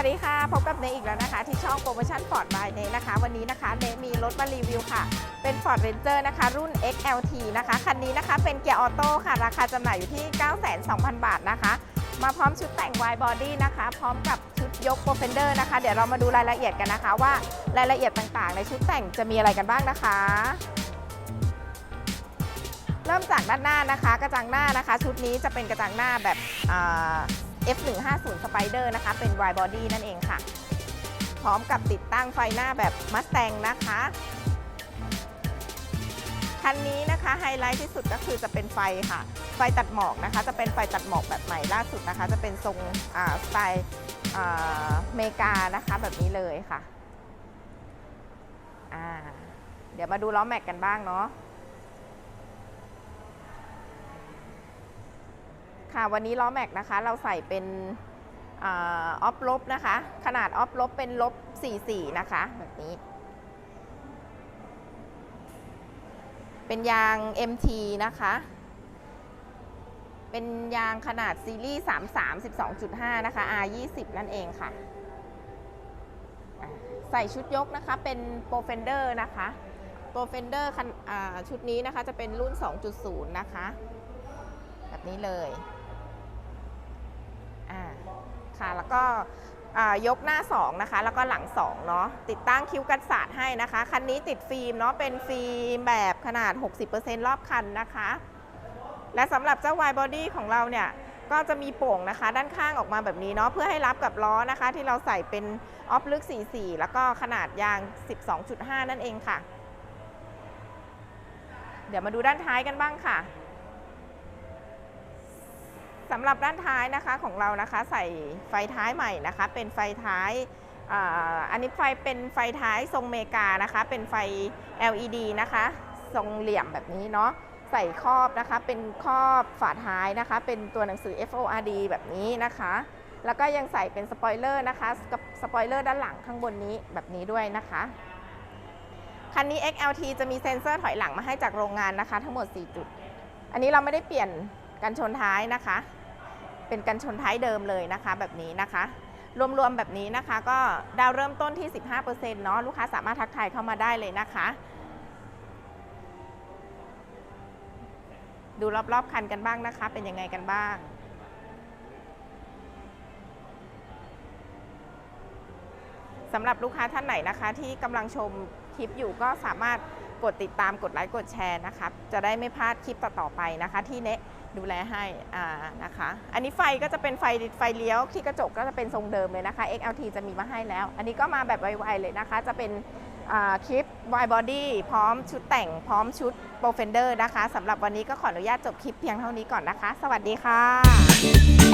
วัสดีค่ะ พบกับเนอีกแล้วนะคะ ที่ช่องโปรโมชั่นฟอร์ดบายเนนะคะ วันนี้นะคะเนมีรถมารีวิวค่ะ เป็น Ford Ranger นะคะ รุ่น XLT นะคะ คันนี้นะคะเป็นเกียร์ออโต้ค่ะ ราคาจำหน่ายอยู่ที่9,200,000 บาทนะคะ มาพร้อมชุดแต่ง wide body นะคะ พร้อมกับชุดยก p r o f e n d e r นะคะ เดี๋ยวเรามาดูรายละเอียดกันนะคะ ว่ารายละเอียดต่างๆ ในชุดแต่งจะมีอะไรกันบ้างนะคะ เริ่มจากด้านหน้านะคะ กระจังหน้านะคะ ชุดนี้จะเป็นกระจังหน้าแบบ F150 Spider นะคะ เป็น wide body นั่นเองค่ะ พร้อมกับติดตั้งไฟหน้าแบบ Mustang นะคะคันนี้นะคะไฮไลท์ที่สุดก็คือจะเป็นไฟค่ะ ไฟตัดหมอกนะคะ จะเป็นไฟตัดหมอกแบบใหม่ล่าสุดนะคะ จะเป็นทรงสไตล์เมกานะคะแบบนี้เลยค่ะ เดี๋ยวมาดูล้อแม็กกันบ้างเนาะ ค่ะวันนี้ล้อแม็กนะคะ เราใส่เป็นออฟลบนะคะ ขนาดออฟลบเป็นลบ44 นะคะ แบบนี้ เป็นยาง MT นะคะ เป็นยางขนาดซีรีส์ 33 12.5 นะคะ R20 นั่นเองค่ะ ใส่ชุดยกนะคะ เป็นโปรเฟนเดอร์นะคะ โปรเฟนเดอร์ชุดนี้นะคะจะเป็นรุ่น 2.0 นะคะ แบบนี้เลย อ่า ค่ะ แล้ว ก็ยกหน้า 2 นะคะ แล้วก็หลัง2เนาะติดตั้งคิ้วกันศาสตร์ให้นะคะ คันนี้ติดฟิล์มเนาะเป็นฟิล์มแบบขนาด 60%รอบคันนะคะ และสำหรับเจ้า wide body ของเราเนี่ยก็จะมีโป่งนะคะ ด้านข้างออกมาแบบนี้เนาะเพื่อให้รับกับล้อนะคะ ที่เราใส่เป็นออฟลึก 44 แล้วก็ขนาดยาง 12.5 นั่นเองค่ะ เดี๋ยวมาดูด้านท้ายกันบ้างค่ะ สำหรับด้านท้ายนะคะของเรานะคะใส่ไฟท้ายใหม่นะคะ เป็นไฟท้ายอันนี้ไฟเป็นไฟท้ายทรงเมกานะคะ เป็นไฟ LED นะคะ ทรงเหลี่ยมแบบนี้เนาะใส่ครอบนะคะ เป็นครอบฝาท้ายนะคะ เป็นตัวหนังสือ FORD แบบนี้นะคะ แล้วก็ยังใส่เป็นสปอยเลอร์นะคะกับสปอยเลอร์ด้านหลังข้างบนนี้แบบนี้ด้วยนะคะคันนี้ XLT จะมีเซ็นเซอร์ถอยหลังมาให้จากโรงงานนะคะ ทั้งหมด 4 จุด อันนี้เราไม่ได้เปลี่ยนกันชนท้ายนะคะ เป็นกันชนท้ายเดิมเลยนะคะแบบนี้นะคะ รวมๆแบบนี้นะคะ ก็ดาวเริ่มต้นที่ 15%เนาะลูกค้าสามารถทักทายเข้ามาได้เลยนะคะ ดูรอบๆคันกันบ้างนะคะ เป็นยังไงกันบ้างสำหรับลูกค้าท่านไหนนะคะ ที่กำลังชมคลิปอยู่ก็สามารถ กดติดตามกดไลค์กดแชร์นะคะจะได้ไม่พลาดคลิปต่อๆไปนะคะ ที่เนะดูแลให้อ่านะคะ อันนี้ไฟก็จะเป็นไฟไฟเลี้ยวที่กระจกก็จะเป็นทรงเดิมเลยนะคะ XLT จะมีมาให้แล้ว อันนี้ก็มาแบบไวๆเลยนะคะ จะเป็นคลิป wide body พร้อมชุดแต่งพร้อมชุด p r o f e n d e r นะคะสำหรับวันนี้ก็ขออนุญาตจบคลิปเพียงเท่านี้ก่อนนะคะ สวัสดีค่ะ